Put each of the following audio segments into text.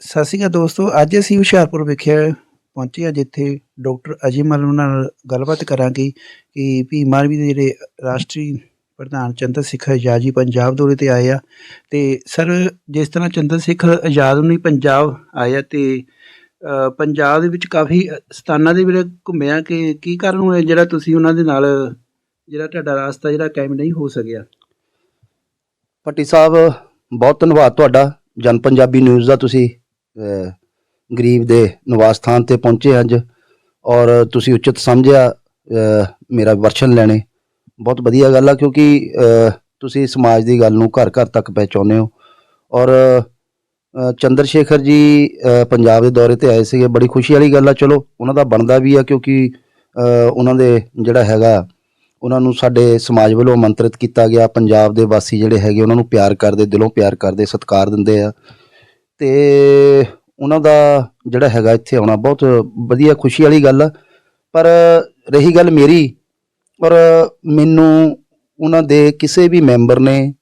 ਸਤਿ ਸ਼੍ਰੀ ਅਕਾਲ ਦੋਸਤੋ, ਅੱਜ ਅਸੀਂ ਹੁਸ਼ਿਆਰਪੁਰ ਵਿਖੇ ਪਹੁੰਚੇ ਹਾਂ, ਜਿੱਥੇ ਡਾਕਟਰ ਅਜੇ ਮਲ ਨਾਲ ਗੱਲਬਾਤ ਕਰਾਂਗੇ ਕਿ ਭੀਮ ਆਰਮੀ ਦੇ ਜਿਹੜੇ ਰਾਸ਼ਟਰੀ ਪ੍ਰਧਾਨ ਚੰਦਰ ਸ਼ੇਖਰ ਆਜ਼ਾਦ ਜੀ ਪੰਜਾਬ ਦੌਰੇ ਤੇ ਆਏ ਆ। ਤੇ ਸਰ, ਜਿਸ ਤਰ੍ਹਾਂ ਚੰਦਰ ਸ਼ੇਖਰ ਆਜ਼ਾਦ ਨੂੰ ਪੰਜਾਬ ਆਇਆ ਤੇ ਪੰਜਾਬ ਦੇ ਵਿੱਚ ਕਾਫੀ ਸਥਾਨਾਂ ਦੇ ਵਿੱਚ ਘੁੰਮਿਆ ਕਿ ਕੀ ਕਾਰਨ ਹੋਇਆ ਜਿਹੜਾ ਤੁਸੀਂ ਉਹਨਾਂ ਦੇ ਨਾਲ, ਜਿਹੜਾ ਤੁਹਾਡਾ ਰਾਸਤਾ, ਜਿਹੜਾ ਕਾਇਮ ਨਹੀਂ ਹੋ ਸਕਿਆ? ਭੱਟੀ ਸਾਹਿਬ, ਬਹੁਤ ਧੰਨਵਾਦ ਤੁਹਾਡਾ ਜਨ ਪੰਜਾਬੀ ਨਿਊਜ਼ ਦਾ ਤੁਸੀਂ ਗਰੀਬ ਦੇ ਨਿਵਾਸ ਸਥਾਨ ਤੇ ਪਹੁੰਚੇ ਅੱਜ। ਔਰ ਤੁਸੀਂ ਉਚਿਤ ਸਮਝਿਆ ਮੇਰਾ ਵਰਸ਼ਨ ਲੈਣੇ। ਬਹੁਤ ਵਧੀਆ ਗੱਲ ਆ, ਕਿਉਂਕਿ ਤੁਸੀਂ ਸਮਾਜ ਦੀ ਗੱਲ ਨੂੰ ਘਰ ਘਰ ਤੱਕ ਪਹੁੰਚਾਉਂਦੇ ਹੋ। ਔਰ ਚੰਦਰ ਸ਼ੇਖਰ ਜੀ ਪੰਜਾਬ ਦੇ ਦੌਰੇ ਤੇ ਆਏ ਸੀਗੇ। ਬੜੀ ਖੁਸ਼ੀ ਵਾਲੀ ਗੱਲ ਆ, ਚਲੋ, ਉਹਨਾਂ ਦਾ ਬਣਦਾ ਵੀ ਆ, ਕਿਉਂਕਿ ਉਹਨਾਂ ਦੇ ਜਿਹੜਾ ਹੈਗਾ, ਉਹਨਾਂ ਨੂੰ ਸਾਡੇ ਸਮਾਜ ਵੱਲੋਂ ਆਮੰਤਰਿਤ ਕੀਤਾ ਗਿਆ। ਪੰਜਾਬ ਦੇ ਵਾਸੀ ਜਿਹੜੇ ਹੈਗੇ, ਉਹਨਾਂ ਨੂੰ ਪਿਆਰ ਕਰਦੇ, ਦਿਲੋਂ ਪਿਆਰ ਕਰਦੇ, ਸਤਿਕਾਰ ਦਿੰਦੇ ਆ। ਤੇ ਉਹਨਾਂ ਦਾ ਜਿਹੜਾ ਹੈਗਾ ਇੱਥੇ ਆਉਣਾ ਬਹੁਤ ਵਧੀਆ ਖੁਸ਼ੀ ਵਾਲੀ ਗੱਲ ਆ। ਪਰ ਰਹੀ ਗੱਲ ਮੇਰੀ, ਔਰ ਮੈਨੂੰ ਉਹਨਾਂ ਦੇ ਕਿਸੇ ਵੀ ਮੈਂਬਰ ਨੇ,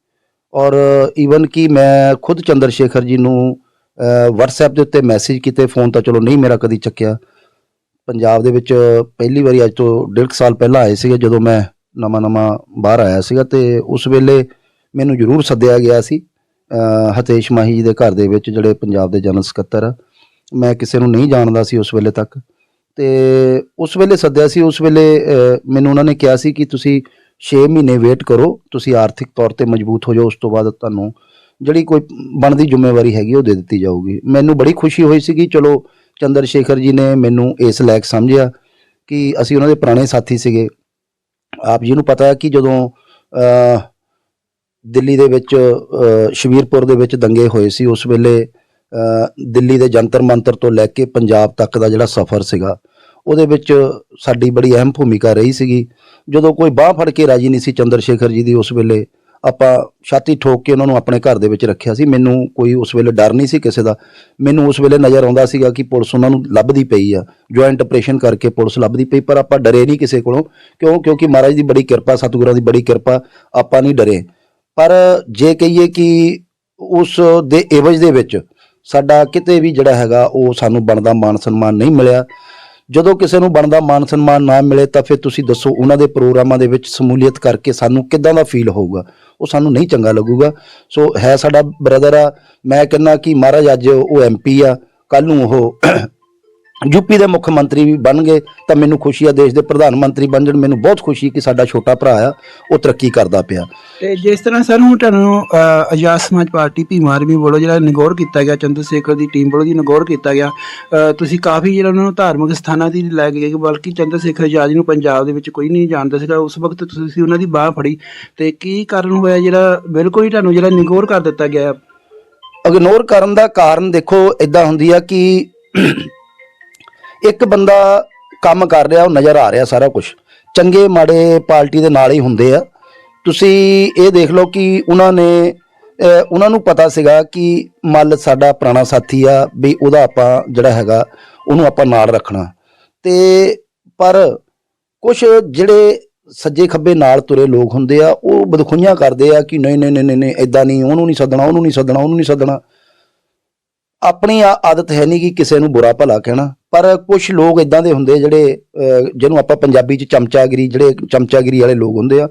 ਔਰ ਈਵਨ ਕਿ ਮੈਂ ਖੁਦ ਚੰਦਰ ਸ਼ੇਖਰ ਜੀ ਨੂੰ WhatsApp ਦੇ ਉੱਤੇ ਮੈਸੇਜ ਕੀਤੇ ਫੋਨ ਤਾਂ ਚਲੋ ਨਹੀਂ ਮੇਰਾ ਕਦੀ ਚੱਕਿਆ। ਪੰਜਾਬ ਦੇ ਵਿੱਚ ਪਹਿਲੀ ਵਾਰੀ ਅੱਜ ਤੋਂ ਡੇਢ ਕੁ ਸਾਲ ਪਹਿਲਾਂ ਆਏ ਸੀਗੇ, ਜਦੋਂ ਮੈਂ ਨਵਾਂ ਨਵਾਂ ਬਾਹਰ ਆਇਆ ਸੀਗਾ, ਤੇ ਉਸ ਵੇਲੇ ਮੈਨੂੰ ਜ਼ਰੂਰ ਸੱਦਿਆ ਗਿਆ ਸੀ। ਹਤੇਸ਼ ਮਾਹੀ ਜੀ ਦੇ ਘਰ ਦੇ ਵਿੱਚ ਜਿਹੜੇ ਪੰਜਾਬ ਦੇ ਜਨਰਲ ਸਕੱਤਰ ਆ, ਮੈਂ ਕਿਸੇ ਨੂੰ ਨਹੀਂ ਜਾਣਦਾ ਸੀ ਉਸ ਵੇਲੇ ਤੱਕ। ਤੇ ਉਸ ਵੇਲੇ ਸੱਦਿਆ ਸੀ, ਉਸ ਵੇਲੇ ਮੈਨੂੰ ਉਹਨਾਂ ਨੇ ਕਿਹਾ ਸੀ ਕਿ ਤੁਸੀਂ 6 ਮਹੀਨੇ ਵੇਟ ਕਰੋ, ਤੁਸੀਂ ਆਰਥਿਕ ਤੌਰ ਤੇ ਮਜ਼ਬੂਤ ਹੋ ਜਾਓ, ਉਸ ਤੋਂ ਬਾਅਦ ਤੁਹਾਨੂੰ ਜਿਹੜੀ ਕੋਈ ਬਣਦੀ ਜ਼ਿੰਮੇਵਾਰੀ ਹੈਗੀ ਉਹ ਦੇ ਦਿੱਤੀ ਜਾਊਗੀ। ਮੈਨੂੰ ਬੜੀ ਖੁਸ਼ੀ ਹੋਈ ਸੀ ਕਿ ਚਲੋ ਚੰਦਰ ਸ਼ੇਖਰ ਜੀ ਨੇ ਮੈਨੂੰ ਇਸ ਲਾਇਕ ਸਮਝਿਆ ਕਿ ਅਸੀਂ ਉਹਨਾਂ ਦੇ ਪੁਰਾਣੇ ਸਾਥੀ ਸੀਗੇ। ਆਪ ਜੀ ਨੂੰ ਪਤਾ ਹੈ ਕਿ ਜਦੋਂ ਦਿੱਲੀ ਦੇ ਵਿੱਚ ਅਹ, ਦੇ ਵਿੱਚ ਦੰਗੇ ਹੋਏ ਸੀ। ਉਸ ਵੇਲੇ ਦਿੱਲੀ ਦੇ ਜੰਤਰ ਮੰਤਰ ਤੋਂ ਲੈ ਕੇ ਪੰਜਾਬ ਤੱਕ ਦਾ ਜਿਹੜਾ ਸਫ਼ਰ ਸੀਗਾ ਉਹਦੇ ਵਿੱਚ ਸਾਡੀ ਬੜੀ ਅਹਿਮ ਭੂਮਿਕਾ ਰਹੀ ਸੀਗੀ। ਜਦੋਂ ਕੋਈ ਬਾਹ ਫੜ ਕੇ ਰਾਜੀ ਨਹੀਂ ਸੀ ਚੰਦਰ ਸ਼ੇਖਰ ਜੀ ਦੀ ਉਸ ਵੇਲੇ ਆਪਾਂ ਛਾਤੀ ਠੋਕ ਕੇ ਉਹਨਾਂ ਨੂੰ ਆਪਣੇ ਘਰ ਦੇ ਵਿੱਚ ਰੱਖਿਆ ਸੀ। ਮੈਨੂੰ ਕੋਈ ਉਸ ਵੇਲੇ ਡਰ ਨਹੀਂ ਸੀ ਕਿਸੇ ਦਾ। ਮੈਨੂੰ ਉਸ ਵੇਲੇ ਨਜ਼ਰ ਆਉਂਦਾ ਸੀਗਾ ਕਿ ਪੁਲਿਸ ਉਹਨਾਂ ਨੂੰ ਲੱਭਦੀ ਪਈ ਆ। ਜੁਆਇੰਟ ਆਪਰੇਸ਼ਨ ਕਰਕੇ ਪੁਲਿਸ ਲੱਭਦੀ ਪਈ ਪਰ ਆਪਾਂ ਡਰੇ ਨਹੀਂ ਕਿਸੇ ਕੋਲੋਂ। ਕਿਉਂ? ਕਿਉਂਕਿ ਮਹਾਰਾਜ ਦੀ ਬੜੀ ਕਿਰਪਾ ਸਤਿਗੁਰਾਂ ਦੀ ਬੜੀ ਕਿਰਪਾ ਆਪਾਂ ਨਹੀਂ ਡਰੇ। ਪਰ ਜੇ ਕਹੀਏ ਕਿ ਉਸ ਦੇ ਏਵਜ ਦੇ ਵਿੱਚ ਸਾਡਾ ਕਿਤੇ ਵੀ ਜਿਹੜਾ ਹੈਗਾ ਉਹ ਸਾਨੂੰ ਬਣਦਾ ਮਾਨ ਸਨਮਾਨ ਨਹੀਂ ਮਿਲਿਆ। ਜਦੋਂ ਕਿਸੇ ਨੂੰ ਬਣਦਾ ਮਾਨ ਸਨਮਾਨ ਨਾ ਮਿਲੇ ਤਾਂ ਫਿਰ ਤੁਸੀਂ ਦੱਸੋ ਉਹਨਾਂ ਦੇ ਪ੍ਰੋਗਰਾਮਾਂ ਦੇ ਵਿੱਚ ਸਮੂਲੀਅਤ ਕਰਕੇ ਸਾਨੂੰ ਕਿੱਦਾਂ ਦਾ ਫੀਲ ਹੋਊਗਾ? ਉਹ ਸਾਨੂੰ ਨਹੀਂ ਚੰਗਾ ਲੱਗੂਗਾ। ਸੋ ਹੈ ਸਾਡਾ ਬ੍ਰਦਰ ਆ, ਮੈਂ ਕਹਿੰਦਾ ਕਿ ਮਹਾਰਾਜ ਅੱਜ ਉਹ ਐਮਪੀ ਆ ਕੱਲ ਨੂੰ ਉਹ ਯੂਪੀ ਦੇ ਮੁੱਖ ਮੰਤਰੀ ਵੀ ਬਣ ਗਏ ਤਾਂ ਮੈਨੂੰ ਖੁਸ਼ੀ ਆ ਦੇਸ਼ ਦੇ ਪ੍ਰਧਾਨ ਮੰਤਰੀ ਬਣ ਜਾਣ ਮੈਨੂੰ ਬਹੁਤ ਖੁਸ਼ੀ ਕਿ ਸਾਡਾ ਛੋਟਾ ਭਰਾ ਆ ਉਹ ਤਰੱਕੀ ਕਰਦਾ ਪਿਆ। ਤੇ ਜਿਸ ਤਰ੍ਹਾਂ ਸਰ ਹੁਣ ਤੁਹਾਨੂੰ ਅ, ਆਜ਼ਾਦ ਸਮਾਜ ਪਾਰਟੀ ਭੀਮ ਆਰਮੀ ਵੱਲੋਂ ਜਿਹੜਾ ਨਿਗੌਰ ਕੀਤਾ ਗਿਆ ਚੰਦਰ ਸ਼ੇਖਰ ਦੀ ਟੀਮ ਵੱਲੋਂ ਜੀ ਨਿਗੌਰ ਕੀਤਾ ਗਿਆ ਅ, ਤੁਸੀਂ ਕਾਫੀ ਜਿਹੜਾ ਉਹਨਾਂ ਨੂੰ ਧਾਰਮਿਕ ਸਥਾਨਾਂ ਦੀ ਲੈ ਕੇ ਗਏ ਬਲਕਿ ਚੰਦਰ ਸ਼ੇਖਰ ਆਜ਼ਾਦ ਜੀ ਨੂੰ ਪੰਜਾਬ ਦੇ ਵਿੱਚ ਕੋਈ ਨਹੀਂ ਜਾਣਦਾ ਸੀਗਾ ਉਸ ਵਕਤ ਤੁਸੀਂ ਉਹਨਾਂ ਦੀ ਬਾਹ ਫੜੀ ਤੇ ਕੀ ਕਾਰਨ ਹੋਇਆ ਜਿਹੜਾ ਬਿਲਕੁਲ ਹੀ ਤੁਹਾਨੂੰ ਜਿਹੜਾ ਨਿਗੌਰ ਕਰ ਦਿੱਤਾ ਗਿਆ? ਇਗਨੋਰ ਕਰਨ ਦਾ ਕਾਰਨ ਦੇਖੋ ਇਦਾਂ ਹੁੰਦੀ ਆ ਕਿ ਇੱਕ ਬੰਦਾ ਕੰਮ ਕਰ ਰਿਹਾ, ਉਹ ਨਜ਼ਰ ਆ ਰਿਹਾ ਸਾਰਾ ਕੁਝ ਚੰਗੇ ਮਾੜੇ ਪਾਰਟੀ ਦੇ ਨਾਲ ਹੀ ਹੁੰਦੇ ਆ। ਤੁਸੀਂ ਇਹ ਦੇਖ ਲਓ ਕਿ ਉਹਨਾਂ ਨੇ ਉਹਨਾਂ ਨੂੰ ਪਤਾ ਸੀਗਾ ਕਿ ਮੱਲ ਸਾਡਾ ਪੁਰਾਣਾ ਸਾਥੀ ਆ, ਵੀ ਉਹਦਾ ਆਪਾਂ ਜਿਹੜਾ ਹੈਗਾ, ਉਹਨੂੰ ਆਪਾਂ ਨਾਲ ਰੱਖਣਾ। ਤੇ ਪਰ ਕੁਝ ਜਿਹੜੇ ਸੱਜੇ ਖੱਬੇ ਨਾਲ ਤੁਰੇ ਲੋਕ ਹੁੰਦੇ ਆ, ਉਹ ਬਦਖੁਈਆਂ ਕਰਦੇ ਆ ਕਿ ਨਹੀਂ ਨਹੀਂ ਨਹੀਂ ਨਹੀਂ ਨਹੀਂ ਇਦਾਂ ਨਹੀਂ, ਉਹਨੂੰ ਨਹੀਂ ਸੱਦਣਾ, ਉਹਨੂੰ ਨਹੀਂ ਸੱਦਣਾ, ਉਹਨੂੰ ਨਹੀਂ ਸੱਦਣਾ। ਆਪਣੀ ਆ- ਆਦਤ ਹੈ ਨਹੀਂ ਕਿ ਕਿਸੇ ਨੂੰ ਬੁਰਾ ਭਲਾ ਕਹਿਣਾ। ਪਰ ਕੁਝ ਲੋਕ ਇਦਾਂ ਦੇ ਹੁੰਦੇ ਜਿਹੜੇ ਜਿਹਨੂੰ ਆਪਾਂ ਪੰਜਾਬੀ ਚ ਚਮਚਾਗਿਰੀ, ਜਿਹੜੇ ਚਮਚਾਗਿਰੀ ਵਾਲੇ ਲੋਕ ਹੁੰਦੇ ਆ,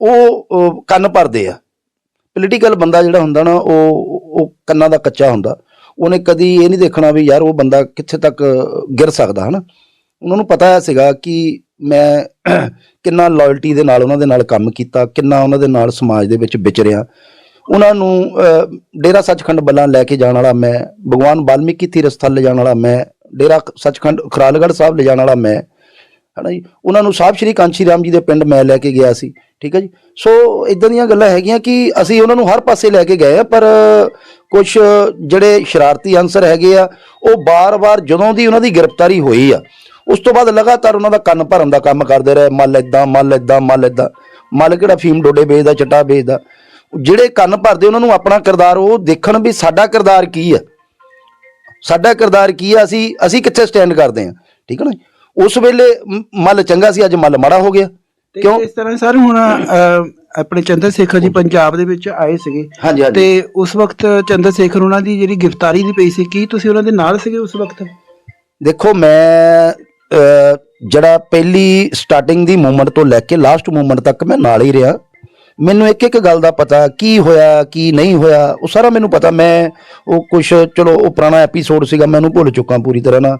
ਉਹ ਉਹ ਕੰਨ ਭਰਦੇ ਆ। ਪੋਲੀਟੀਕਲ ਬੰਦਾ ਜਿਹੜਾ ਹੁੰਦਾ ਨਾ, ਉਹ ਉਹ ਕੰਨਾਂ ਦਾ ਕੱਚਾ ਹੁੰਦਾ। ਉਹਨੇ ਕਦੀ ਇਹ ਨਹੀਂ ਦੇਖਣਾ ਵੀ ਯਾਰ ਉਹ ਬੰਦਾ ਕਿੱਥੇ ਤੱਕ ਗਿਰ ਸਕਦਾ, ਹਨਾ? ਉਹਨਾਂ ਨੂੰ ਪਤਾ ਸੀਗਾ ਕਿ ਮੈਂ ਕਿੰਨਾ ਲਾਇਲਟੀ ਦੇ ਨਾਲ ਉਹਨਾਂ ਦੇ ਨਾਲ ਕੰਮ ਕੀਤਾ, ਕਿੰਨਾ ਉਹਨਾਂ ਦੇ ਨਾਲ ਸਮਾਜ ਦੇ ਵਿੱਚ ਵਿਚਰਿਆ। ਉਹਨਾਂ ਨੂੰ ਡੇਰਾ ਸੱਚਖੰਡ ਬੱਲਾਂ ਲੈ ਕੇ ਜਾਣ ਵਾਲਾ ਮੈਂ, ਭਗਵਾਨ ਵਾਲਮੀਕੀ ਤੀਰਥ ਸਥਲ ਲੈ ਜਾਣ ਵਾਲਾ ਮੈਂ, ਡੇਰਾ ਸੱਚਖੰਡ ਖਰਾਲਗੜ੍ਹ ਸਾਹਿਬ ਲੈ ਜਾਣ ਵਾਲਾ ਮੈਂ, ਹਨਾ ਜੀ? ਉਹਨਾਂ ਨੂੰ ਸਾਹਿਬ ਸ਼੍ਰੀ ਕਾਂਚੀ ਰਾਮ ਜੀ ਦੇ ਪਿੰਡ ਮੈਂ ਲੈ ਕੇ ਗਿਆ ਸੀ, ਠੀਕ ਹੈ ਜੀ? ਸੋ ਇਦਾਂ ਦੀਆਂ ਗੱਲਾਂ ਹੈਗੀਆਂ ਕਿ ਅਸੀਂ ਉਹਨਾਂ ਨੂੰ ਹਰ ਪਾਸੇ ਲੈ ਕੇ ਗਏ ਆ, ਪਰ ਕੁਝ ਜਿਹੜੇ ਸ਼ਰਾਰਤੀ ਅਨਸਰ ਹੈਗੇ ਆ, ਉਹ ਬਾਰ-ਬਾਰ ਜਦੋਂ ਦੀ ਉਹਨਾਂ ਦੀ ਗ੍ਰਿਫਤਾਰੀ ਹੋਈ ਆ, ਉਸ ਤੋਂ ਬਾਅਦ ਲਗਾਤਾਰ ਉਹਨਾਂ ਦਾ ਕੰਨ ਭਰਨ ਦਾ ਕੰਮ ਕਰਦੇ ਰਹੇ, ਮੱਲ ਇਦਾਂ ਮੱਲ ਇਦਾਂ ਮੱਲ ਇਦਾਂ ਮੱਲ ਕਿਹੜਾ ਫੀਮ ਡੋਡੇ ਵੇਚਦਾ, ਚਟਾ ਵੇਚਦਾ। ਜਿਹੜੇ ਕੰਨ ਭਰਦੇ ਉਹਨਾਂ ਨੂੰ ਆਪਣਾ ਕਿਰਦਾਰ ਉਹ ਦੇਖਣ ਵੀ ਸਾਡਾ ਕਿਰਦਾਰ ਕੀ ਆ। ਸਾਡਾ ਕਿਰਦਾਰ ਕੀ ਆ? ਅਸੀਂ ਅਸੀਂ ਕਿੱਥੇ ਸਟੈਂਡ ਕਰਦੇ ਆ ਠੀਕ ਹੈ ਨਾ? ਉਸ ਵੇਲੇ ਮੱਲ ਚੰਗਾ ਸੀ ਅੱਜ ਮੱਲ ਮਾੜਾ ਹੋ ਗਿਆ। ਕਿਉਂ? ਇਸ ਤਰ੍ਹਾਂ ਸਰ ਹੁਣ ਆਪਣੇ ਚੰਦਰ ਸ਼ੇਖਰ ਜੀ ਪੰਜਾਬ ਦੇ ਵਿੱਚ ਆਏ ਸੀਗੇ। ਤੇ ਉਸ ਵਕਤ ਚੰਦਰ ਸ਼ੇਖਰ ਉਹਨਾਂ ਦੀ ਜਿਹੜੀ ਗ੍ਰਿਫਤਾਰੀ ਦੀ ਪਈ ਸੀ ਕੀ ਤੁਸੀਂ ਉਹਨਾਂ ਦੇ ਨਾਲ ਸੀਗੇ ਉਸ ਵਕਤ? ਦੇਖੋ ਮੈਂ ਜਿਹੜਾ ਪਹਿਲੀ ਸਟਾਰਟਿੰਗ ਦੀ ਮੂਵਮੈਂਟ ਤੋਂ ਲੈ ਕੇ ਲਾਸਟ ਮੂਵਮੈਂਟ ਤੱਕ ਮੈਂ ਨਾਲ ਹੀ ਰਿਹਾ। ਮੈਨੂੰ ਇੱਕ ਇੱਕ ਗੱਲ ਦਾ ਪਤਾ, ਕੀ ਹੋਇਆ, ਕੀ ਨਹੀਂ ਹੋਇਆ, ਉਹ ਸਾਰਾ ਮੈਨੂੰ ਪਤਾ। ਮੈਂ ਉਹ ਕੁਝ ਚਲੋ, ਉਹ ਪੁਰਾਣਾ ਐਪੀਸੋਡ ਸੀਗਾ, ਮੈਂ ਉਹਨੂੰ ਭੁੱਲ ਚੁੱਕਾ ਪੂਰੀ ਤਰ੍ਹਾਂ ਨਾਲ।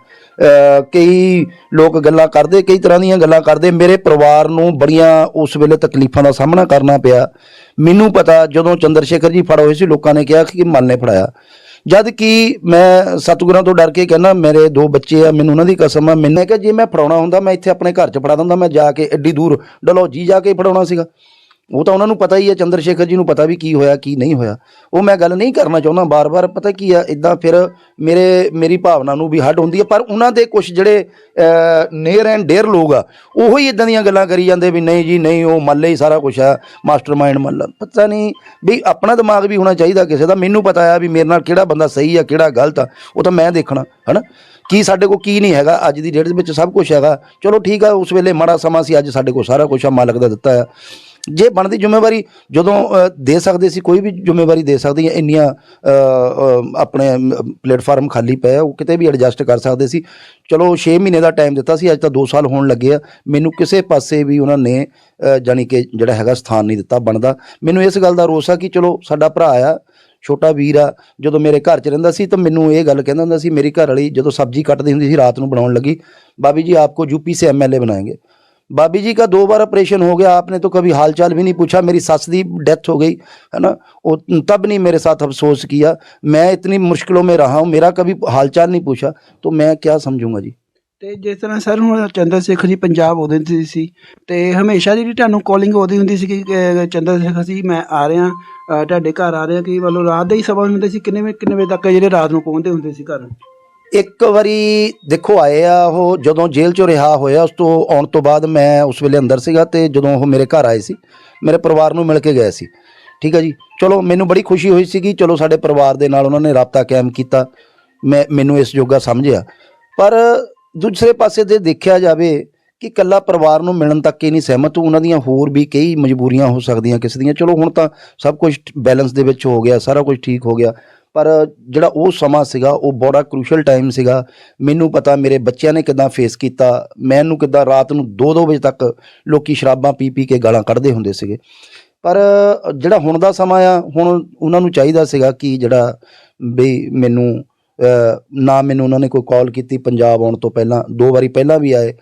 ਕਈ ਲੋਕ ਗੱਲਾਂ ਕਰਦੇ, ਕਈ ਤਰ੍ਹਾਂ ਦੀਆਂ ਗੱਲਾਂ ਕਰਦੇ। ਮੇਰੇ ਪਰਿਵਾਰ ਨੂੰ ਬੜੀਆਂ ਉਸ ਵੇਲੇ ਤਕਲੀਫਾਂ ਦਾ ਸਾਹਮਣਾ ਕਰਨਾ ਪਿਆ। ਮੈਨੂੰ ਪਤਾ, ਜਦੋਂ ਚੰਦਰ ਸ਼ੇਖਰ ਜੀ ਫੜ ਹੋਏ ਸੀ, ਲੋਕਾਂ ਨੇ ਕਿਹਾ ਕਿ ਮਨ ਨੇ ਫੜਾਇਆ। ਜਦ ਕਿ ਮੈਂ ਸਤਿਗੁਰਾਂ ਤੋਂ ਡਰ ਕੇ ਕਹਿੰਦਾ, ਮੇਰੇ ਦੋ ਬੱਚੇ ਆ, ਮੈਨੂੰ ਉਹਨਾਂ ਦੀ ਕਸਮ ਆ। ਮੈਨੇ ਕਿਹਾ, ਜੇ ਮੈਂ ਫੜਾਉਣਾ ਹੁੰਦਾ, ਮੈਂ ਇੱਥੇ ਆਪਣੇ ਘਰ 'ਚ ਫੜਾ ਦਿੰਦਾ। ਮੈਂ ਜਾ ਕੇ ਐਡੀ ਦੂਰ, ਡਲਹੌਜੀ ਜਾ ਕੇ ਫੜਾਉਣਾ ਸੀਗਾ। ਉਹ ਤਾਂ ਉਹਨਾਂ ਨੂੰ ਪਤਾ ਹੀ ਹੈ, ਚੰਦਰ ਸ਼ੇਖਰ ਜੀ ਨੂੰ ਪਤਾ ਵੀ ਕੀ ਹੋਇਆ, ਕੀ ਨਹੀਂ ਹੋਇਆ। ਉਹ ਮੈਂ ਗੱਲ ਨਹੀਂ ਕਰਨਾ ਚਾਹੁੰਦਾ ਬਾਰ-ਬਾਰ, ਪਤਾ ਕੀ ਆ ਇਦਾਂ ਫਿਰ ਮੇਰੇ, ਮੇਰੀ ਭਾਵਨਾ ਨੂੰ ਵੀ ਹੱਡ ਹੁੰਦੀ ਹੈ, ਪਰ ਉਹਨਾਂ ਦੇ ਕੁਝ ਜਿਹੜੇ ਨੇਅਰ ਐਂਡ ਡੇਅਰ ਲੋਕ ਆ, ਉਹੋ ਹੀ ਇਦਾਂ ਦੀਆਂ ਗੱਲਾਂ ਕਰੀ ਜਾਂਦੇ ਵੀ ਨਹੀਂ ਜੀ, ਨਹੀਂ, ਉਹ ਮੱਲੇ ਹੀ ਸਾਰਾ ਕੁਝ ਆ ਮਾਸਟਰਮਾਈਂਡ ਮੱਲਾ। ਪਤਾ ਨਹੀਂ ਵੀ ਆਪਣਾ ਦਿਮਾਗ ਵੀ ਹੋਣਾ ਚਾਹੀਦਾ ਕਿਸੇ ਦਾ, ਮੈਨੂੰ ਪਤਾ ਆ ਵੀ ਮੇਰੇ ਨਾਲ ਕਿਹੜਾ ਬੰਦਾ ਸਹੀ ਆ, ਕਿਹੜਾ ਗਲਤ ਆ, ਉਹ ਤਾਂ ਮੈਂ ਦੇਖਣਾ, ਹਨਾ? ਕੀ ਸਾਡੇ ਕੋਲ ਕੀ ਨਹੀਂ ਹੈਗਾ, ਅੱਜ ਦੀ ਡੇਟ ਦੇ ਵਿੱਚ ਸਭ ਕੁਝ ਹੈਗਾ। ਚਲੋ ਠੀਕ ਆ, ਉਸ ਵੇਲੇ ਮਾੜਾ ਸਮਾਂ ਸੀ, ਅੱਜ ਸਾਡੇ ਕੋਲ ਸਾਰਾ ਕੁਝ ਆ, ਮਾਲਕ ਦਾ ਦਿੱਤਾ ਆ। ਜੇ ਬਣਦੀ ਜ਼ਿੰਮੇਵਾਰੀ ਜਦੋਂ ਦੇ ਸਕਦੇ ਸੀ, ਕੋਈ ਵੀ ਜ਼ਿੰਮੇਵਾਰੀ ਦੇ ਸਕਦੇ ਆ ਇੰਨੀਆਂ ਆਪਣੇ ਪਲੇਟਫਾਰਮ ਖਾਲੀ ਪਏ ਉਹ ਕਿਤੇ ਵੀ ਐਡਜਸਟ ਕਰ ਸਕਦੇ ਸੀ। ਚਲੋ 6 ਮਹੀਨੇ ਦਾ ਟਾਈਮ ਦਿੱਤਾ ਸੀ, ਅੱਜ ਤਾਂ 2 ਸਾਲ ਹੋਣ ਲੱਗੇ ਆ। ਮੈਨੂੰ ਕਿਸੇ ਪਾਸੇ ਵੀ ਉਹਨਾਂ ਨੇ ਜਾਨੀ ਕਿ ਜਿਹੜਾ ਹੈਗਾ ਸਥਾਨ ਨਹੀਂ ਦਿੱਤਾ ਬਣਦਾ। ਮੈਨੂੰ ਇਸ ਗੱਲ ਦਾ ਰੋਸ ਆ ਕਿ ਚਲੋ, ਸਾਡਾ ਭਰਾ ਆ, ਛੋਟਾ ਵੀਰ ਆ, ਜਦੋਂ ਮੇਰੇ ਘਰ 'ਚ ਰਹਿੰਦਾ ਸੀ ਤਾਂ ਮੈਨੂੰ ਇਹ ਗੱਲ ਕਹਿੰਦਾ ਹੁੰਦਾ ਸੀ, ਮੇਰੀ ਘਰ ਵਾਲੀ ਜਦੋਂ ਸਬਜ਼ੀ ਕੱਟਦੀ ਹੁੰਦੀ ਸੀ, ਰਾਤ ਨੂੰ ਬਣਾਉਣ ਲੱਗੀ, ਬਾਬੀ ਜੀ ਆਪਕੋ ਯੂਪੀ ਸੇ ਐਮਐਲਏ ਬਣਾਏਗੇ। भाभी जी का दो बार ऑपरेशन हो गया आपने तो कभी हाल चाल भी नहीं पूछा मेरी सस दी डेथ हो गई है ना वो तब नहीं मेरे साथ अफसोस किया मैं इतनी मुश्किलों में रहा हूँ मेरा कभी हाल चाल नहीं पूछा तो मैं क्या समझूंगा जी ਤੇ ਜਿਸ ਤਰ੍ਹਾਂ ਸਰ ਹੁਣ ਚੰਦਰ ਸ਼ੇਖਰ ਜੀ ਪੰਜਾਬ ਉਹਦੇ ਤੇ ਸੀ ਤੇ ਹਮੇਸ਼ਾ ਜਿਹੜੀ ਤੁਹਾਨੂੰ ਕਾਲਿੰਗ ਉਹਦੀ ਹੁੰਦੀ ਸੀ ਕਿ ਅਹ, ਚੰਦਰ ਸ਼ੇਖਰ ਜੀ ਮੈਂ ਆ ਰਿਹਾ ਅਹ, ਤੁਹਾਡੇ ਘਰ ਆ ਰਿਹਾ ਕਿ ਵੱਲੋਂ ਰਾਤ ਦੇ ਹੀ ਸਮਾਂ ਹੁੰਦੇ ਸੀ ਕਿੰਨੇ ਵਜੇ ਕਿੰਨੇ ਵਜੇ ਤੱਕ ਜਿਹੜੇ ਰਾਤ ਨੂੰ ਪਹੁੰਚਦੇ ਹੁੰਦੇ ਸੀ ਘਰ ਇੱਕ ਵਾਰੀ ਦੇਖੋ ਆਏ ਆ ਉਹ, ਜਦੋਂ ਜੇਲ੍ਹ ਚੋਂ ਰਿਹਾ ਹੋਇਆ, ਉਸ ਤੋਂ ਆਉਣ ਤੋਂ ਬਾਅਦ ਮੈਂ ਉਸ ਵੇਲੇ ਅੰਦਰ ਸੀਗਾ ਤੇ ਜਦੋਂ ਉਹ ਮੇਰੇ ਘਰ ਆਏ ਸੀ, ਮੇਰੇ ਪਰਿਵਾਰ ਨੂੰ ਮਿਲ ਕੇ ਗਏ ਸੀ। ਠੀਕ ਹੈ ਜੀ? ਚਲੋ, ਮੈਨੂੰ ਬੜੀ ਖੁਸ਼ੀ ਹੋਈ ਸੀ ਕਿ ਚਲੋ ਸਾਡੇ ਪਰਿਵਾਰ ਦੇ ਨਾਲ ਉਹਨਾਂ ਨੇ ਰਾਬਤਾ ਕਾਇਮ ਕੀਤਾ, ਮੈਂ, ਮੈਨੂੰ ਇਸ ਜੋਗਾ ਸਮਝਿਆ। ਪਰ ਦੂਸਰੇ ਪਾਸੇ ਤੇ ਦੇਖਿਆ ਜਾਵੇ ਕਿ ਕੱਲਾ ਪਰਿਵਾਰ ਨੂੰ ਮਿਲਣ ਤੱਕ ਹੀ ਨਹੀਂ ਸਹਿਮਤ, ਉਹਨਾਂ ਦੀਆਂ ਹੋਰ ਵੀ ਕਈ ਮਜਬੂਰੀਆਂ ਹੋ ਸਕਦੀਆਂ ਕਿਸੇ ਦੀਆਂ। ਚਲੋ, ਹੁਣ ਤਾਂ ਸਭ ਕੁਝ ਬੈਲੈਂਸ ਦੇ ਵਿੱਚ ਹੋ ਗਿਆ, ਸਾਰਾ ਕੁਝ ਠੀਕ ਹੋ ਗਿਆ। ਪਰ ਜਿਹੜਾ ਉਹ ਸਮਾਂ ਸੀਗਾ, ਉਹ ਬੜਾ ਕ੍ਰੂਸ਼ਲ ਟਾਈਮ ਸੀਗਾ। ਮੈਨੂੰ ਪਤਾ ਮੇਰੇ ਬੱਚਿਆਂ ਨੇ ਕਿਦਾਂ ਫੇਸ ਕੀਤਾ। ਮੈਨੂੰ ਕਿਦਾਂ ਰਾਤ ਨੂੰ 2-2 ਵਜੇ ਤੱਕ ਲੋਕੀ ਸ਼ਰਾਬਾਂ ਪੀ ਪੀ ਕੇ ਗਾਲਾਂ ਕੱਢਦੇ ਹੁੰਦੇ ਸੀਗੇ। ਪਰ ਜਿਹੜਾ ਹੁਣ ਦਾ ਸਮਾਂ ਆ, ਹੁਣ ਉਹਨਾਂ ਨੂੰ ਚਾਹੀਦਾ ਸੀਗਾ ਕਿ ਜਿਹੜਾ ਵੀ ਮੈਨੂੰ ਨਾ ਮੈਨੂੰ ਉਹਨਾਂ ਨੇ ਕੋਈ ਕਾਲ ਕੀਤੀ, ਪੰਜਾਬ ਆਉਣ ਤੋਂ ਪਹਿਲਾਂ, ਦੋ ਵਾਰੀ ਪਹਿਲਾਂ ਵੀ ਆਏ।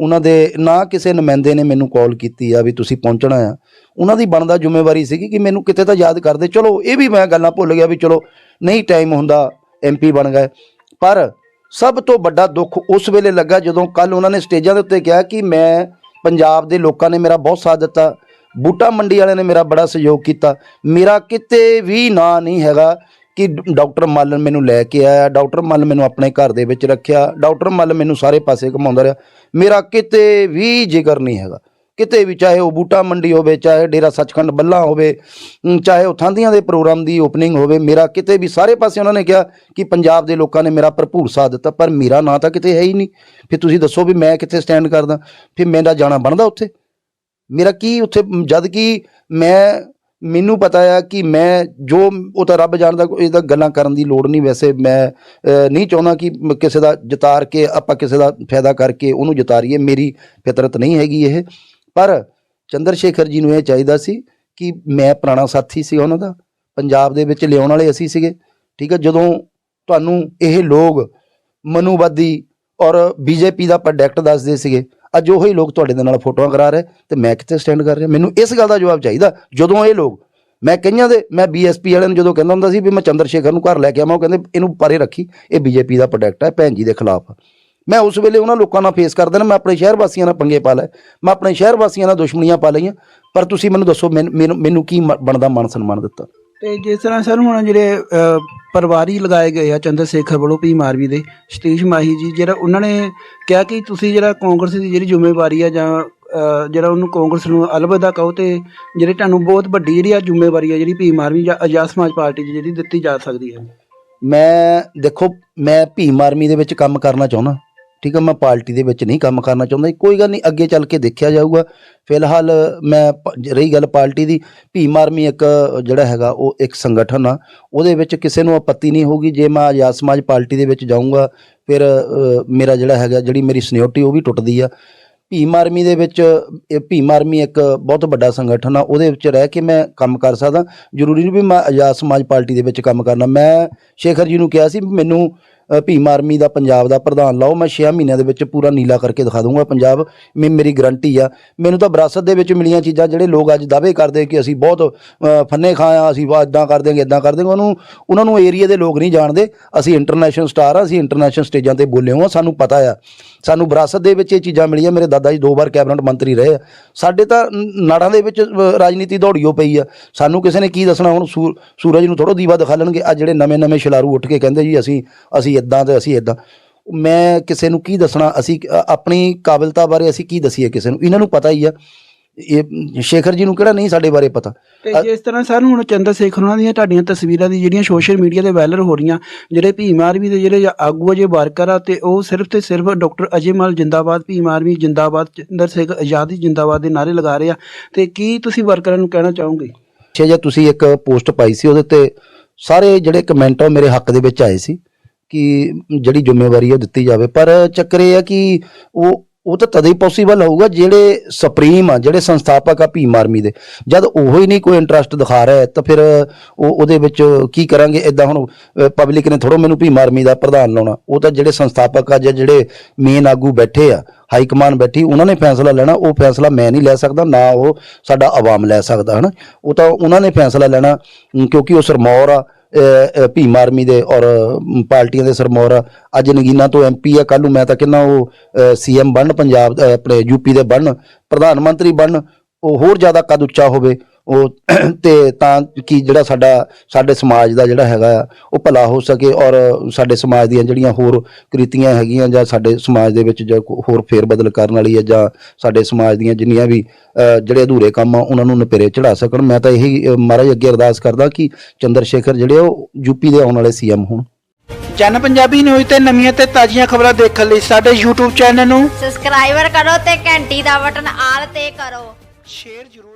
ਉਹਨਾਂ ਦੇ ਨਾ ਕਿਸੇ ਨੁਮਾਇੰਦੇ ਨੇ ਮੈਨੂੰ ਕਾਲ ਕੀਤੀ ਆ ਵੀ ਤੁਸੀਂ ਪਹੁੰਚਣਾ ਆ। ਉਹਨਾਂ ਦੀ ਬਣਦਾ ਜ਼ਿੰਮੇਵਾਰੀ ਸੀਗੀ ਕਿ ਮੈਨੂੰ ਕਿਤੇ ਤਾਂ ਯਾਦ ਕਰਦੇ। ਚਲੋ, ਇਹ ਵੀ ਮੈਂ ਗੱਲਾਂ ਭੁੱਲ ਗਿਆ ਵੀ ਚਲੋ, ਨਹੀਂ ਟਾਈਮ ਹੁੰਦਾ ਐਮਪੀ ਬਣ ਗਏ। ਪਰ ਸਭ ਤੋਂ ਵੱਡਾ ਦੁੱਖ ਉਸ ਵੇਲੇ ਲੱਗਾ ਜਦੋਂ ਕੱਲ ਉਹਨਾਂ ਨੇ ਸਟੇਜਾਂ ਦੇ ਉੱਤੇ ਕਿਹਾ ਕਿ ਮੈਂ ਪੰਜਾਬ ਦੇ ਲੋਕਾਂ ਨੇ ਮੇਰਾ ਬਹੁਤ ਸਾਥ ਦਿੱਤਾ, ਬੂਟਾ ਮੰਡੀ ਵਾਲਿਆਂ ਨੇ ਮੇਰਾ ਬੜਾ ਸਹਿਯੋਗ ਕੀਤਾ। ਮੇਰਾ ਕਿਤੇ ਵੀ ਨਾਂ ਨਹੀਂ ਹੈਗਾ। ਕਿ ਡਾਕਟਰ ਮੱਲ ਮੈਨੂੰ ਲੈ ਕੇ ਆਇਆ, ਡਾਕਟਰ ਮੱਲ ਮੈਨੂੰ ਆਪਣੇ ਘਰ ਦੇ ਵਿੱਚ ਰੱਖਿਆ, ਡਾਕਟਰ ਮੱਲ ਮੈਨੂੰ ਸਾਰੇ ਪਾਸੇ ਘੁਮਾਉਂਦਾ ਰਿਹਾ। ਮੇਰਾ ਕਿਤੇ ਵੀ ਜ਼ਿਕਰ ਨਹੀਂ ਹੈਗਾ। ਕਿਤੇ ਵੀ ਚਾਹੇ ਉਹ ਬੂਟਾ ਮੰਡੀ ਹੋਵੇ, ਚਾਹੇ ਡੇਰਾ ਸੱਚਖੰਡ ਬੱਲਾ ਹੋਵੇ ਚਾਹੇ ਉਹ ਥਾਂਦੀਆਂ ਦੇ ਪ੍ਰੋਗਰਾਮ ਦੀ ਓਪਨਿੰਗ ਹੋਵੇ, ਮੇਰਾ ਕਿਤੇ ਵੀ ਸਾਰੇ ਪਾਸੇ ਉਹਨਾਂ ਨੇ ਕਿਹਾ ਕਿ ਪੰਜਾਬ ਦੇ ਲੋਕਾਂ ਨੇ ਮੇਰਾ ਭਰਪੂਰ ਸਾਥ ਦਿੱਤਾ, ਪਰ ਮੇਰਾ ਨਾਂ ਤਾਂ ਕਿਤੇ ਹੈ ਹੀ ਨਹੀਂ। ਫਿਰ ਤੁਸੀਂ ਦੱਸੋ ਵੀ ਮੈਂ ਕਿੱਥੇ ਸਟੈਂਡ ਕਰਦਾ? ਫਿਰ ਮੇਰਾ ਜਾਣਾ ਬਣਦਾ ਉੱਥੇ। ਮੇਰਾ ਕੀ ਉੱਥੇ, ਜਦ ਕਿ ਮੈਂ ਮੈਨੂੰ ਪਤਾ ਆ ਕਿ ਮੈਂ ਜੋ ਉਹ ਤਾਂ ਰੱਬ ਜਾਣਦਾ ਕੋਈ ਇਹਦਾ ਗੱਲਾਂ ਕਰਨ ਦੀ ਲੋੜ ਨਹੀਂ ਵੈਸੇ ਮੈਂ ਨਹੀਂ ਚਾਹੁੰਦਾ ਕਿ ਕਿਸੇ ਦਾ ਜਿਤਾਰ ਕੇ ਆਪਾਂ ਕਿਸੇ ਦਾ ਫਾਇਦਾ ਕਰਕੇ ਉਹਨੂੰ ਜਿਤਾਰੀਏ, ਮੇਰੀ ਫਿਤਰਤ ਨਹੀਂ ਹੈਗੀ ਇਹ। ਪਰ ਚੰਦਰ ਸ਼ੇਖਰ ਜੀ ਨੂੰ ਇਹ ਚਾਹੀਦਾ ਸੀ ਕਿ ਮੈਂ ਪੁਰਾਣਾ ਸਾਥੀ ਸੀ ਉਹਨਾਂ ਦਾ, ਪੰਜਾਬ ਦੇ ਵਿੱਚ ਲਿਆਉਣ ਵਾਲੇ ਅਸੀਂ ਸੀਗੇ, ਠੀਕ ਹੈ ਜਦੋਂ ਤੁਹਾਨੂੰ ਇਹ ਲੋਕ ਮਨੂਵਾਦੀ ਔਰ ਬੀਜੇਪੀ ਦਾ ਪ੍ਰੋਡਕਟ ਦੱਸਦੇ ਸੀਗੇ ਅੱਜ ਉਹੀ ਲੋਕ ਤੁਹਾਡੇ ਦੇ ਨਾਲ ਫੋਟੋਆਂ ਕਰਾ ਰਹੇ ਤੇ ਮੈਂ ਕਿੱਥੇ ਸਟੈਂਡ ਕਰ ਰਿਹਾ? ਮੈਨੂੰ ਇਸ ਗੱਲ ਦਾ ਜਵਾਬ ਚਾਹੀਦਾ, ਜਦੋਂ ਇਹ ਲੋਕ, ਮੈਂ ਕਈਆਂ ਦੇ, ਮੈਂ ਬੀਐਸਪੀ ਵਾਲਿਆਂ ਨੂੰ ਜਦੋਂ ਕਹਿੰਦਾ ਹੁੰਦਾ ਸੀ ਵੀ ਮੈਂ ਚੰਦਰ ਸ਼ੇਖਰ ਨੂੰ ਘਰ ਲੈ ਕੇ ਆਵਾਂ, ਉਹ ਕਹਿੰਦੇ ਇਹਨੂੰ ਪਰੇ ਰੱਖੀ, ਇਹ ਬੀਜੇਪੀ ਦਾ ਪ੍ਰੋਡਕਟ ਹੈ ਭੈਣ ਜੀ ਦੇ ਖਿਲਾਫ ਮੈਂ ਉਸ ਵੇਲੇ ਉਹਨਾਂ ਲੋਕਾਂ ਨਾਲ ਫੇਸ ਕਰਦਾ ਨਾ, ਮੈਂ ਆਪਣੇ ਸ਼ਹਿਰ ਵਾਸੀਆਂ ਨਾਲ ਪੰਗੇ ਪਾ ਲਏ, ਮੈਂ ਆਪਣੇ ਸ਼ਹਿਰ ਵਾਸੀਆਂ ਨਾਲ ਦੁਸ਼ਮਣੀਆਂ ਪਾ ਲਈਆਂ, ਪਰ ਤੁਸੀਂ ਮੈਨੂੰ ਦੱਸੋ, ਮੈਨ- ਮੈਨੂੰ ਮੈਨੂੰ ਕੀ ਮ- ਬਣਦਾ ਮਾਨ ਸਨਮਾਨ ਦਿੱਤਾ? ਤੇ ਜਿਸ ਤਰ੍ਹਾਂ ਸਰ ਹੁਣ ਜਿਹੜੇ ਪਰਿਵਾਰੀ ਲਗਾਏ ਗਏ ਆ ਚੰਦਰ ਸ਼ੇਖਰ ਵੱਲੋਂ ਪੀ ਮਾਰਵੀ ਦੇ, ਸਤੀਸ਼ ਮਾਹੀ ਜੀ, ਜਿਹੜਾ ਉਹਨਾਂ ਨੇ ਕਿਹਾ ਕਿ ਤੁਸੀਂ ਜਿਹੜਾ ਕਾਂਗਰਸ ਦੀ ਜਿਹੜੀ ਜ਼ਿੰਮੇਵਾਰੀ ਆ ਜਾਂ ਜਿਹੜਾ ਉਹਨੂੰ ਕਾਂਗਰਸ ਨੂੰ ਅਲਵਿਦਾ ਕਹੋ ਤੇ ਜਿਹੜੇ ਤੁਹਾਨੂੰ ਬਹੁਤ ਵੱਡੀ ਜਿਹੜੀ ਆ ਜ਼ਿੰਮੇਵਾਰੀ ਆ ਜਿਹੜੀ ਪੀ ਮਾਰਵੀ ਜਾਂ ਆਜ਼ਾਦ ਸਮਾਜ ਪਾਰਟੀ ਦੀ ਜਿਹੜੀ ਦਿੱਤੀ ਜਾ ਸਕਦੀ ਹੈ। ਮੈਂ ਦੇਖੋ, ਮੈਂ ਭੀਮ ਆਰਮੀ ਦੇ ਵਿੱਚ ਕੰਮ ਕਰਨਾ ਚਾਹੁੰਦਾ। ਠੀਕ ਹੈ ਮੈਂ ਪਾਰਟੀ ਦੇ ਵਿੱਚ ਨਹੀਂ ਕੰਮ ਕਰਨਾ ਚਾਹੁੰਦਾ ਕੋਈ ਗੱਲ ਨਹੀਂ, ਅੱਗੇ ਚੱਲ ਕੇ ਦੇਖਿਆ ਜਾਊਗਾ। ਫਿਲਹਾਲ ਮੈਂ ਰਹੀ ਗੱਲ ਪਾਰਟੀ ਦੀ, ਭੀਮ ਆਰਮੀ ਇੱਕ ਜਿਹੜਾ ਹੈਗਾ, ਉਹ ਇੱਕ ਸੰਗਠਨ ਆ, ਉਹਦੇ ਵਿੱਚ ਕਿਸੇ ਨੂੰ ਆਪੱਤੀ ਨਹੀਂ ਹੋਊਗੀ, ਜੇ ਮੈਂ ਆਜ਼ਾਦ ਸਮਾਜ ਪਾਰਟੀ ਦੇ ਵਿੱਚ ਜਾਊਂਗਾ, ਫਿਰ ਮੇਰਾ ਜਿਹੜਾ ਹੈਗਾ, ਜਿਹੜੀ ਮੇਰੀ ਸਿਨਿਓਰਟੀ ਉਹ ਵੀ ਟੁੱਟਦੀ ਆ। ਭੀਮ ਆਰਮੀ ਦੇ ਵਿੱਚ ਭੀਮ ਆਰਮੀ ਇੱਕ ਬਹੁਤ ਵੱਡਾ ਸੰਗਠਨ ਆ, ਉਹਦੇ ਵਿੱਚ ਰਹਿ ਕੇ ਮੈਂ ਕੰਮ ਕਰ ਸਕਦਾ। ਜ਼ਰੂਰੀ ਨਹੀਂ ਵੀ ਮੈਂ ਆਜ਼ਾਦ ਸਮਾਜ ਪਾਰਟੀ ਦੇ ਵਿੱਚ ਕੰਮ ਕਰਨਾ। ਮੈਂ ਸ਼ੇਖਰ ਜੀ ਨੂੰ ਕਿਹਾ ਸੀ, ਮੈਨੂੰ ਭੀਮ ਆਰਮੀ ਦਾ ਪੰਜਾਬ ਦਾ ਪ੍ਰਧਾਨ ਲਾਓ। ਮੈਂ 6 ਮਹੀਨਿਆਂ ਦੇ ਵਿੱਚ ਪੂਰਾ ਨੀਲਾ ਕਰਕੇ ਦਿਖਾ ਦੂੰਗਾ ਪੰਜਾਬ। ਮੇ, ਮੇਰੀ ਗਰੰਟੀ ਆ। ਮੈਨੂੰ ਤਾਂ ਵਿਰਾਸਤ ਦੇ ਵਿੱਚ ਮਿਲੀਆਂ ਚੀਜ਼ਾਂ ਜਿਹੜੇ ਲੋਕ ਅੱਜ ਦਾਅਵੇ ਕਰਦੇ ਕਿ ਅਸੀਂ ਬਹੁਤ ਫੰਨੇ ਖਾਏ ਆ, ਅਸੀਂ ਵਾ ਇਦਾਂ ਕਰ ਦੇਂਗੇ ਇਦਾਂ ਕਰ ਦੇਂਗੇ ਉਹਨੂੰ, ਉਹਨਾਂ ਨੂੰ ਏਰੀਆ ਦੇ ਲੋਕ ਨਹੀਂ ਜਾਣਦੇ। ਅਸੀਂ ਇੰਟਰਨੈਸ਼ਨਲ ਸਟਾਰ ਆ, ਅਸੀਂ ਇੰਟਰਨੈਸ਼ਨਲ ਸਟੇਜਾਂ ਤੇ ਬੋਲੇ ਹਾਂ ਸਾਨੂੰ ਪਤਾ ਆ। ਸਾਨੂੰ ਵਿਰਾਸਤ ਦੇ ਵਿੱਚ ਇਹ ਚੀਜ਼ਾਂ ਮਿਲੀਆਂ। ਮੇਰੇ ਦਾਦਾ ਜੀ ਦੋ ਵਾਰ ਕੈਬਨਿਟ ਮੰਤਰੀ ਰਹੇ ਆ। ਸਾਡੇ ਤਾਂ ਨਾੜਾਂ ਦੇ ਵਿੱਚ ਅ, ਰਾਜਨੀਤੀ ਦੌੜੀਓ ਪਈ ਆ। ਸਾਨੂੰ ਕਿਸੇ ਨੇ ਕੀ ਦੱਸਣਾ? ਹੁਣ ਸੂ- ਸੂਰਜ ਨੂੰ ਥੋੜੋ ਦੀਵਾ ਦਿਖਾ ਲੈਣਗੇ। ਆ ਜਿਹੜੇ ਨਵੇਂ ਨਵੇਂ ਸ਼ਿਲਾਰੂ ਉੱਠ ਕੇ ਕਹਿੰਦੇ ਜੀ ਅਸੀਂ ਅਸੀਂ ਇਦਾਂ ਤੇ ਅਸੀਂ ਇਦਾਂ ਮੈਂ ਕਿਸੇ ਨੂੰ ਕੀ ਦੱਸਣਾ? ਅਸੀਂ ਆਪਣੀ ਕਾਬਲਤਾ ਬਾਰੇ ਅਸੀਂ ਕੀ ਦਸੀਏ ਕਿਸੇ ਨੂੰ? ਇਹਨਾਂ ਨੂੰ ਪਤਾ ਹੀ ਆ। ਇਹ ਸ਼ੇਖਰ ਜੀ ਨੂੰ ਕਿਹੜਾ ਨਹੀਂ ਸਾਡੇ ਬਾਰੇ ਪਤਾ? ਤੇ ਜਿਸ ਤਰ੍ਹਾਂ ਸਰ ਹੁਣ ਚੰਦਰ ਸ਼ੇਖਰ ਉਹਨਾਂ ਦੀਆਂ ਤੁਹਾਡੀਆਂ ਤਸਵੀਰਾਂ ਦੀ ਜਿਹੜੀਆਂ ਸੋਸ਼ਲ ਮੀਡੀਆ ਤੇ ਵਾਇਰਲ ਹੋ ਰਹੀਆਂ ਜਿਹੜੇ ਭੀਮ ਆਰਮੀ ਦੇ ਜਿਹੜੇ ਆਗੂ ਆ ਜੇ ਵਰਕਰ ਆ ਤੇ ਉਹ ਸਿਰਫ ਤੇ ਸਿਰਫ ਡਾਕਟਰ ਅਜੇ ਮਲ ਜਿੰਦਾਬਾਦ ਭੀਮ ਆਰਮੀ ਜਿੰਦਾਬਾਦ ਚੰਦਰ ਸ਼ੇਖਰ ਆਜ਼ਾਦੀ ਜਿੰਦਾਬਾਦ ਦੇ ਨਾਰੇ ਲਗਾ ਰਹੇ ਆ। ਤੇ ਕੀ ਤੁਸੀਂ ਵਰਕਰਾਂ ਨੂੰ ਕਹਿਣਾ ਚਾਹੋਗੇ? ਪਿੱਛੇ ਜੇ ਤੁਸੀਂ ਇੱਕ ਪੋਸਟ ਪਾਈ ਸੀ ਉਹਦੇ ਤੇ ਸਾਰੇ ਜਿਹੜੇ ਕਮੈਂਟ ਆ ਮੇਰੇ ਹੱਕ ਦੇ ਵਿੱਚ ਆਏ ਸੀ ਕਿ ਜਿਹੜੀ ਜ਼ਿੰਮੇਵਾਰੀ ਉਹ ਦਿੱਤੀ ਜਾਵੇ। ਪਰ ਚੱਕਰ ਇਹ ਆ ਕਿ ਉਹ ਉਹ ਤਾਂ ਤਦ ਹੀ ਪੋਸੀਬਲ ਹੋਊਗਾ ਜਿਹੜੇ ਸੁਪਰੀਮ ਆ, ਜਿਹੜੇ ਸੰਸਥਾਪਕ ਆ ਭੀਮ ਆਰਮੀ ਦੇ। ਜਦ ਉਹ ਹੀ ਨਹੀਂ ਕੋਈ ਇੰਟਰਸਟ ਦਿਖਾ ਰਿਹਾ ਤਾਂ ਫਿਰ ਉਹ ਉਹਦੇ ਵਿੱਚ ਕੀ ਕਰਾਂਗੇ? ਇਦਾਂ ਹੁਣ ਪਬਲਿਕ ਨੇ ਥੋੜੋ ਮੈਨੂੰ ਭੀਮ ਆਰਮੀ ਦਾ ਪ੍ਰਧਾਨ ਲਾਉਣਾ। ਉਹ ਤਾਂ ਜਿਹੜੇ ਸੰਸਥਾਪਕ ਆ ਜਾਂ ਜਿਹੜੇ ਮੇਨ ਆਗੂ ਬੈਠੇ ਆ ਹਾਈ ਕਮਾਨ ਬੈਠੀ, ਉਹਨਾਂ ਨੇ ਫੈਸਲਾ ਲੈਣਾ। ਉਹ ਫੈਸਲਾ ਮੈਂ ਨਹੀਂ ਲੈ ਸਕਦਾ, ਨਾ ਉਹ ਸਾਡਾ ਆਵਾਮ ਲੈ ਸਕਦਾ, ਹਨਾ? ਉਹ ਤਾਂ ਉਹਨਾਂ ਨੇ ਫੈਸਲਾ ਲੈਣਾ ਕਿਉਂਕਿ ਉਹ ਸਰਮੌਰ ਆ। ਭੀਮ ਆਰਮੀ ਦੇ ਔਰ ਪਾਰਟੀਆਂ ਦੇ ਸਰਮੌਰ। ਅੱਜ ਨਗੀਨਾ ਤੋਂ ਐਮਪੀ ਆ ਕੱਲ ਨੂੰ ਮੈਂ ਤਾਂ ਕਹਿੰਦਾ ਉਹ ਸੀਐਮ ਬਣਨ, ਪੰਜਾਬ ਆਪਣੇ ਯੂਪੀ ਦੇ ਬਣਨ, ਪ੍ਰਧਾਨ ਮੰਤਰੀ ਬਣਨ, ਉਹ ਹੋਰ ਜ਼ਿਆਦਾ ਕਦ ਉੱਚਾ ਹੋਵੇ। ਉਹ ਤੇ ਤਾਂ ਕਿ ਜਿਹੜਾ ਸਾਡਾ ਸਾਡੇ ਸਮਾਜ ਦਾ ਜਿਹੜਾ ਹੈਗਾ ਆ ਉਹ ਭਲਾ ਹੋ ਸਕੇ ਔਰ ਸਾਡੇ ਸਮਾਜ ਦੀਆਂ ਜਿਹੜੀਆਂ ਹੋਰ ਕ੍ਰਿਤੀਆਂ ਹੈਗੀਆਂ ਜਾਂ ਸਾਡੇ ਸਮਾਜ ਦੇ ਵਿੱਚ ਜੋ ਹੋਰ ਫੇਰ ਬਦਲ ਕਰਨ ਵਾਲੀ ਹੈ ਜਾਂ ਸਾਡੇ ਸਮਾਜ ਦੀਆਂ ਜਿੰਨੀਆਂ ਵੀ ਜਿਹੜੇ ਅਧੂਰੇ ਕੰਮ ਆ ਉਹਨਾਂ ਨੂੰ ਨਪੇਰੇ ਚੜਾ ਸਕਣ। ਮੈਂ ਤਾਂ ਇਹੀ ਮਹਾਰਾਜ ਅੱਗੇ ਅਰਦਾਸ ਕਰਦਾ ਕਿ ਚੰਦਰ ਸ਼ੇਖਰ ਜਿਹੜੇ ਉਹ ਯੂਪੀ ਦੇ ਆਉਣ ਵਾਲੇ ਸੀਐਮ ਹੋਣ। ਜਨ ਪੰਜਾਬੀ ਨਿਊਜ਼ ਤੇ ਨਵੀਆਂ ਤੇ ਤਾਜ਼ੀਆਂ ਖਬਰਾਂ ਦੇਖਣ ਲਈ ਸਾਡੇ YouTube ਚੈਨਲ ਨੂੰ ਸਬਸਕ੍ਰਾਈਬਰ ਕਰੋ ਤੇ ਘੰਟੀ ਦਾ ਬਟਨ ਆਲ ਤੇ ਕਰੋ। ਸ਼ੇਅਰ ਜ਼ਰੂਰ